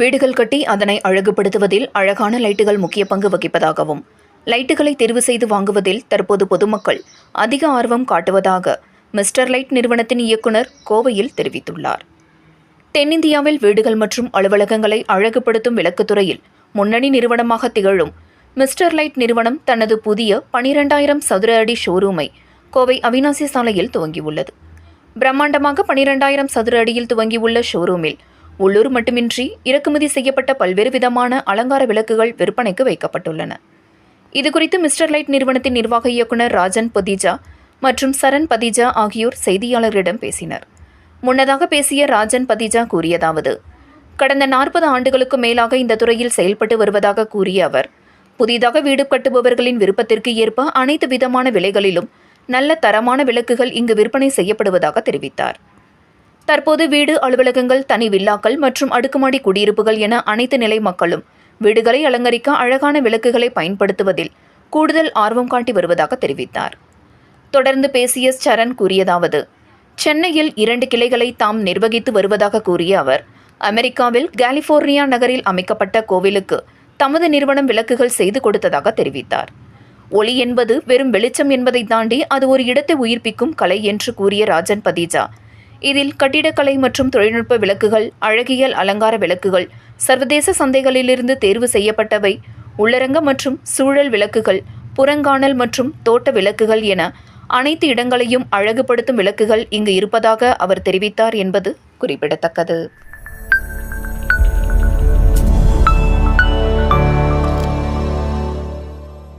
வீடுகள் கட்டி அதனை அழகுபடுத்துவதில் அழகான லைட்டுகள் முக்கிய பங்கு வகிப்பதாகவும் லைட்டுகளை தெரிவு செய்து வாங்குவதில் தற்போது பொதுமக்கள் அதிக ஆர்வம் காட்டுவதாக மிஸ்டர் லைட் நிறுவனத்தின் இயக்குனர் கோவையில் தெரிவித்துள்ளார். தென்னிந்தியாவில் வீடுகள் மற்றும் அலுவலகங்களை அழகுபடுத்தும் விளக்குத்துறையில் முன்னணி நிறுவனமாக திகழும் மிஸ்டர் லைட் நிறுவனம் தனது புதிய பனிரெண்டாயிரம் சதுர அடி ஷோரூமை கோவை அவினாசி சாலையில் துவங்கியுள்ளது. பிரம்மாண்டமாக பனிரெண்டாயிரம் சதுர அடியில் துவங்கியுள்ள ஷோரூமில் உள்ளூர் மட்டுமின்றி இறக்குமதி செய்யப்பட்ட பல்வேறு விதமான அலங்கார விளக்குகள் விற்பனைக்கு வைக்கப்பட்டுள்ளன. இதுகுறித்து மிஸ்டர் லைட் நிறுவனத்தின் நிர்வாக இயக்குனர் ராஜன் பதிஜா மற்றும் சரண் பதிஜா ஆகியோர் செய்தியாளர்களிடம் பேசினர். முன்னதாக பேசிய ராஜன் பதிஜா கூறியதாவது கடந்த நாற்பது ஆண்டுகளுக்கு மேலாக இந்த துறையில் செயல்பட்டு வருவதாக கூறிய அவர் புதிதாக வீடு கட்டுபவர்களின் விருப்பத்திற்கு ஏற்ப அனைத்து விதமான விலைகளிலும் நல்ல தரமான விளக்குகள் இங்கு விற்பனை செய்யப்படுவதாக தெரிவித்தார். தற்போது வீடு அலுவலகங்கள் தனி வில்லாக்கள் மற்றும் அடுக்குமாடி குடியிருப்புகள் என அனைத்து நிலை மக்களும் வீடுகளை அலங்கரிக்க அழகான விளக்குகளை பயன்படுத்துவதில் கூடுதல் ஆர்வம் காட்டி வருவதாக தெரிவித்தார். தொடர்ந்து பேசிய சரண் கூறியதாவது சென்னையில் இரண்டு கிளைகளை தாம் நிர்வகித்து வருவதாக கூறிய அவர் அமெரிக்காவில் கலிபோர்னியா நகரில் அமைக்கப்பட்ட கோவிலுக்கு தமது நிறுவனம் விளக்குகள் செய்து கொடுத்ததாக தெரிவித்தார். ஒளி என்பது வெறும் வெளிச்சம் என்பதை தாண்டி அது ஒரு இடத்தை உயிர்ப்பிக்கும் கலை என்று கூறிய ராஜன் பதீஜா இதில் கட்டிடக்கலை மற்றும் தொழில்நுட்ப விளக்குகள் அழகியல் அலங்கார விளக்குகள் சர்வதேச சந்தைகளிலிருந்து தேர்வு செய்யப்பட்டவை உள்ளரங்க மற்றும் சூழல் விளக்குகள் புறங்காணல் மற்றும் தோட்ட விளக்குகள் என அனைத்து இடங்களையும் அழகுபடுத்தும் விளக்குகள் இங்கு இருப்பதாக அவர் தெரிவித்தார் என்பது குறிப்பிடத்தக்கது.